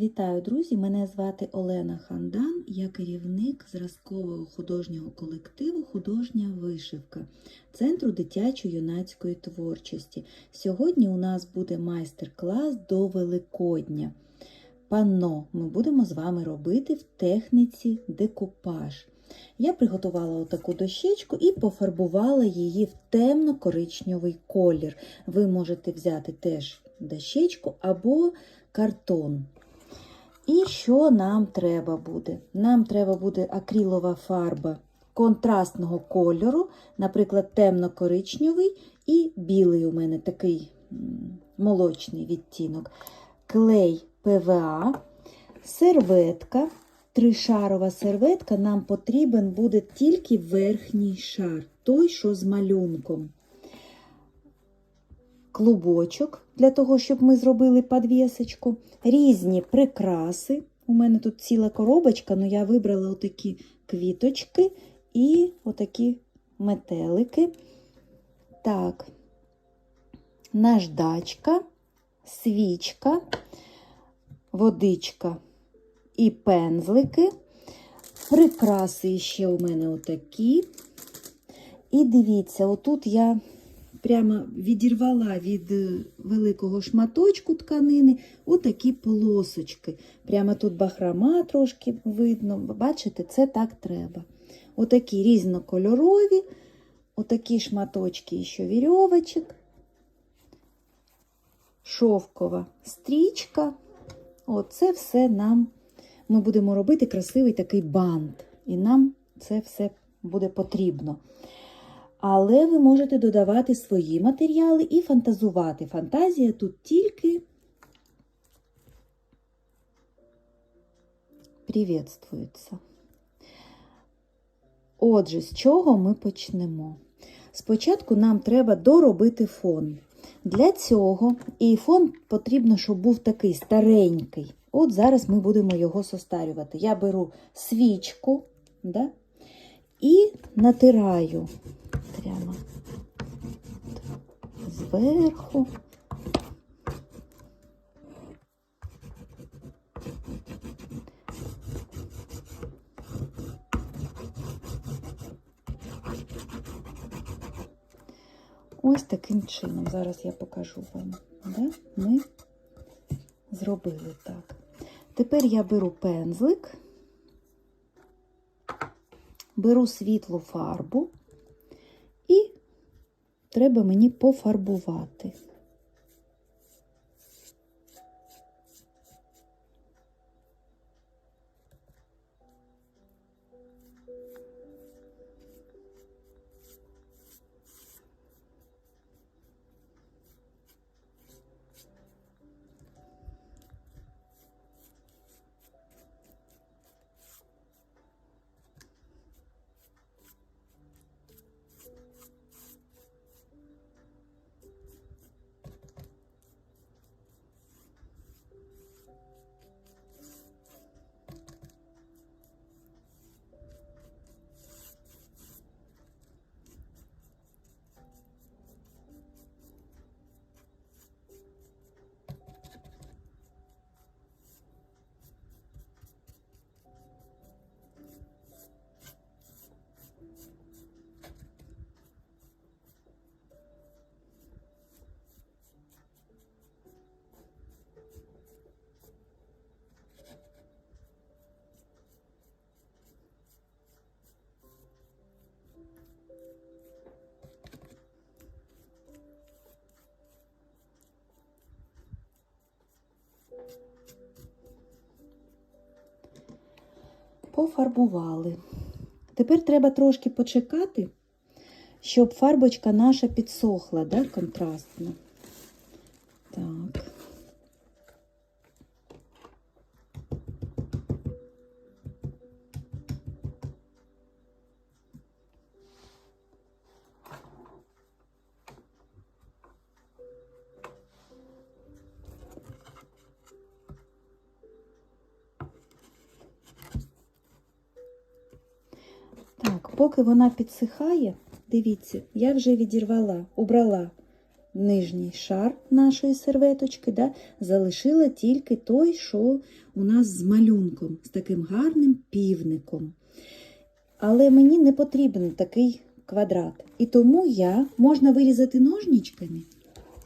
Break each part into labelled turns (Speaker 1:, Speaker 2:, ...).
Speaker 1: Вітаю, друзі! Мене звати Олена Хандан, я керівник зразкового художнього колективу Художня вишивка Центру дитячо-юнацької творчості. Сьогодні у нас буде майстер-клас до Великодня. Панно ми будемо з вами робити в техніці декупаж. Я приготувала отаку дощечку і пофарбувала її в темно-коричневий колір. Ви можете взяти теж дощечку або картон. І що нам треба буде? Нам треба буде акрилова фарба контрастного кольору, наприклад, темно-коричневий і білий у мене такий молочний відтінок. Клей ПВА, серветка, тришарова серветка. Нам потрібен буде тільки верхній шар, той, що з малюнком. Клубочок для того, щоб ми зробили підвісочку, різні прикраси. У мене тут ціла коробочка, але я вибрала отакі квіточки і отакі метелики. Так, наждачка, свічка, водичка і пензлики. Прикраси ще у мене отакі. І дивіться, отут я прямо відірвала від е, великого шматочку тканини отакі полосочки. Прямо тут бахрома трошки видно. Бачите, це так треба. Отакі різнокольорові, отакі шматочки ще вірьовочок, шовкова стрічка. Оце все нам ми будемо робити красивий такий бант. І нам це все буде потрібно. Але ви можете додавати свої матеріали і фантазувати. Фантазія тут тільки привітствується. Отже, з чого ми почнемо? Спочатку нам треба доробити фон. Для цього і фон потрібно, щоб був такий старенький. От зараз ми будемо його состарювати. Я беру свічку да, і натираю прямо зверху. Ось таким чином. Зараз я покажу вам. Да? Ми зробили так. Тепер я беру пензлик, беру світлу фарбу треба мені пофарбувати. Пофарбували. Тепер треба трошки почекати, щоб фарбочка наша підсохла, да, контрастно. Поки вона підсихає, дивіться, я вже відірвала, убрала нижній шар нашої серветочки, да, залишила тільки той, що у нас з малюнком, з таким гарним півником. Але мені не потрібен такий квадрат. І тому я можна вирізати ножничками.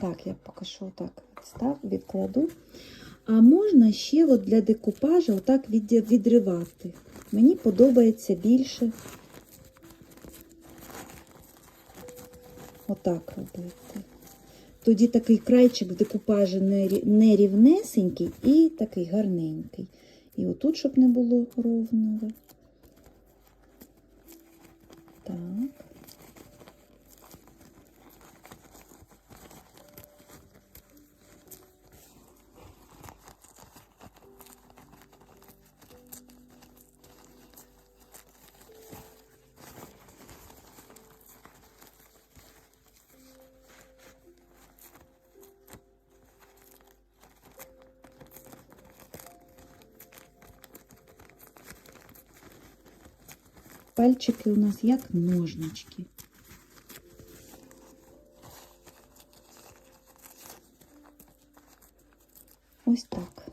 Speaker 1: Так, я поки що так відстав, відкладу. А можна ще от для декупажа отак відривати. Мені подобається більше отак робити. Тоді такий крайчик в декупажі не і такий гарненький. І отут, щоб не було ровного. Так. Пальчики у нас як ножнички. Ось так.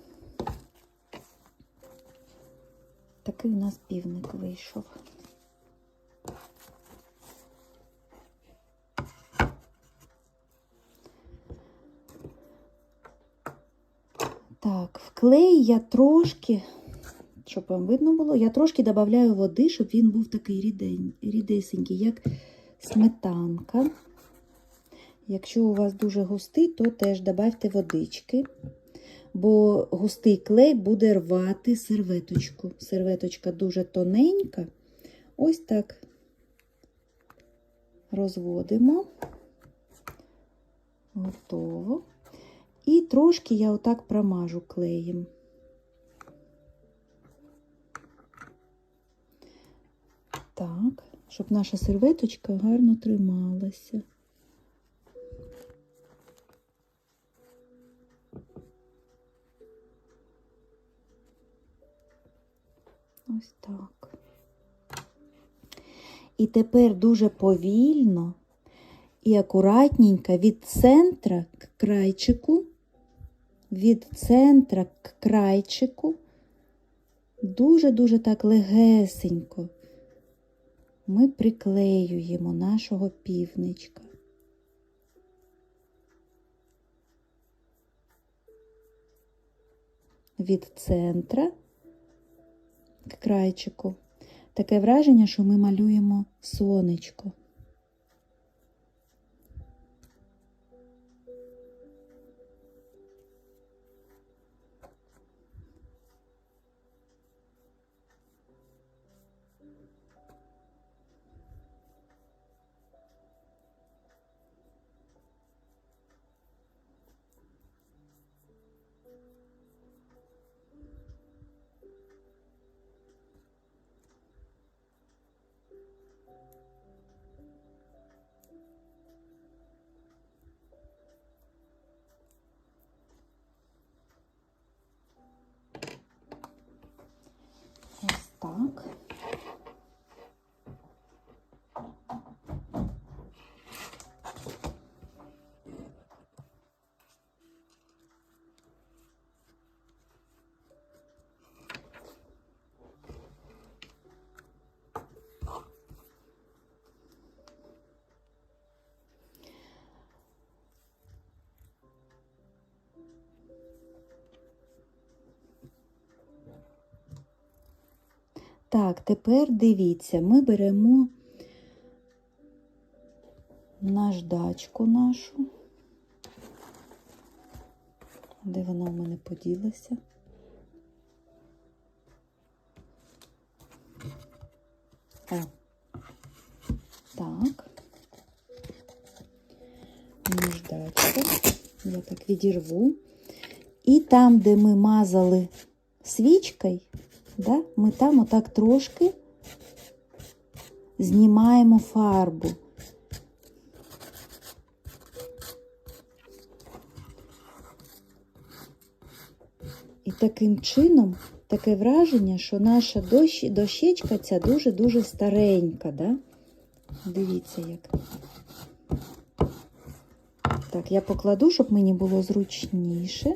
Speaker 1: Такий у нас півник вийшов. Так, в клей я трошки, щоб вам видно було, я трошки додаю води, щоб він був такий рідень, рідесенький, як сметанка. Якщо у вас дуже густий, то теж додайте водички, бо густий клей буде рвати серветочку. Серветочка дуже тоненька. Ось так розводимо. Готово. І трошки я отак промажу клеєм. Щоб наша серветочка гарно трималася. Ось так. І тепер дуже повільно і акуратненько від центра к крайчику, від центра к крайчику, дуже-дуже так легесенько ми приклеюємо нашого півничка. Від центра к крайчику. Таке враження, що ми малюємо сонечко. Так. Так, тепер дивіться, ми беремо наждачку нашу. Де вона у мене поділася? О. Так. Наждачку. Я так відірву. І там, де ми мазали свічкою, да, ми там отак трошки знімаємо фарбу. І таким чином таке враження, що наша дощ, дощечка ця дуже-дуже старенька. Да? Дивіться, як. Так, я покладу, щоб мені було зручніше.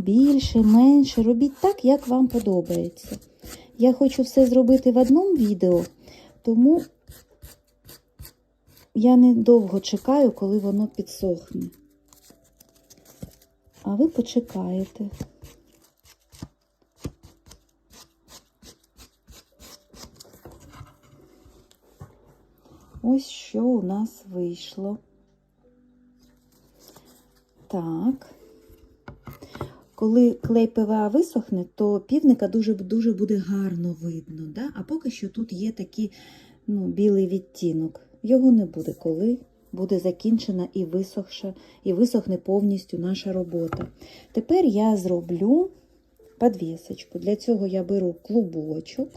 Speaker 1: Більше, менше, робіть так, як вам подобається. Я хочу все зробити в одному відео, тому я недовго чекаю, коли воно підсохне. А ви почекаєте. Ось що у нас вийшло. Так. Коли клей ПВА висохне, то півника дуже, дуже буде гарно видно. Да? А поки що тут є такий ну, білий відтінок. Його не буде, коли буде закінчена і висохша, і висохне повністю наша робота. Тепер я зроблю подвісочку. Для цього я беру клубочок.